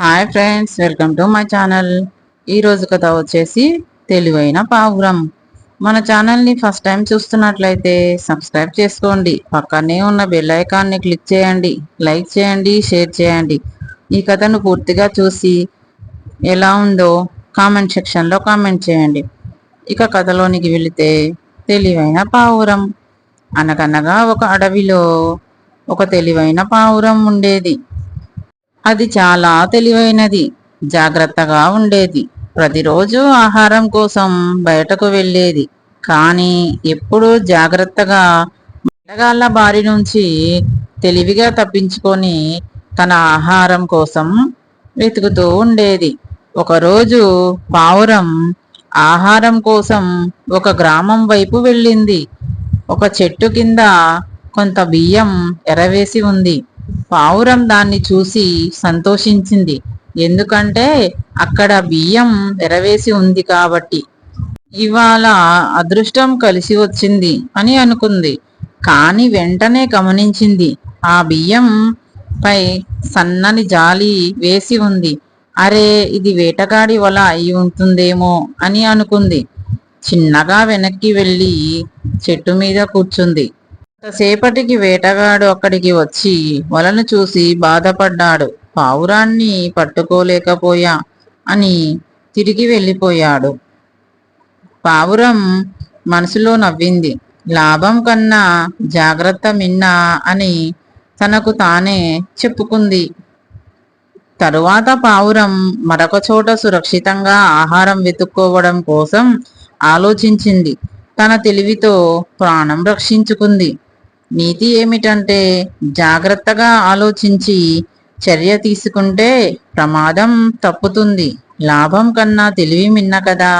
Hi friends welcome to my channel. ఈరోజు కథ వచ్చేసి తెలివైన పావురం. మన ఛానల్ని ఫస్ట్ టైం చూస్తున్నట్లయితే సబ్స్క్రైబ్ చేసుకోండి. పక్కనే ఉన్న బెల్ ఐకాన్ని క్లిక్ చేయండి. లైక్ చేయండి షేర్ చేయండి. ఈ కథను పూర్తిగా చూసి ఎలా ఉందో కామెంట్ సెక్షన్లో కామెంట్ చేయండి. ఇక కథలోనికి వెళితే తెలివైన పావురం. అనగనగా ఒక అడవిలో ఒక తెలివైన పావురం ఉండేది. అది చాలా తెలివైనది. జాగ్రత్తగా ఉండేది. ప్రతిరోజు ఆహారం కోసం బయటకు వెళ్ళేది. కానీ ఎప్పుడూ జాగ్రత్తగా వేటగాళ్ళ బారి నుంచి తెలివిగా తప్పించుకొని తన ఆహారం కోసం వెతుకుతూ ఉండేది. ఒకరోజు పావురం ఆహారం కోసం ఒక గ్రామం వైపు వెళ్ళింది. ఒక చెట్టు కింద కొంత బియ్యం ఎరవేసి ఉంది. పావురం దాన్ని చూసి సంతోషించింది. ఎందుకంటే అక్కడ బియ్యం ఎరవేసి ఉంది కాబట్టి. ఇవాళ అదృష్టం కలిసి వచ్చింది అని అనుకుంది. కాని వెంటనే గమనించింది ఆ బియ్యం పై సన్నని జాలి వేసి ఉంది. అరే ఇది వేటగాడి వల అయి ఉంటుందేమో అని అనుకుంది. చిన్నగా వెనక్కి వెళ్ళి చెట్టు మీద కూర్చుంది. సేపటికి వేటగాడు అక్కడికి వచ్చి వలను చూసి బాధపడ్డాడు. పావురాన్ని పట్టుకోలేకపోయా అని తిరిగి వెళ్ళిపోయాడు. పావురం మనసులో నవ్వింది. లాభం కన్నా జాగ్రత్త మిన్నా అని తనకు తానే చెప్పుకుంది. తరువాత పావురం మరొక చోట సురక్షితంగా ఆహారం వెతుక్కోవడం కోసం ఆలోచించింది. తన తెలివితో ప్రాణం రక్షించుకుంది. నీతి ఏమిటంటే జాగ్రత్తగా ఆలోచించి చర్య తీసుకుంటే ప్రమాదం తప్పుతుంది. లాభం కన్నా తెలివి మిన్న కదా.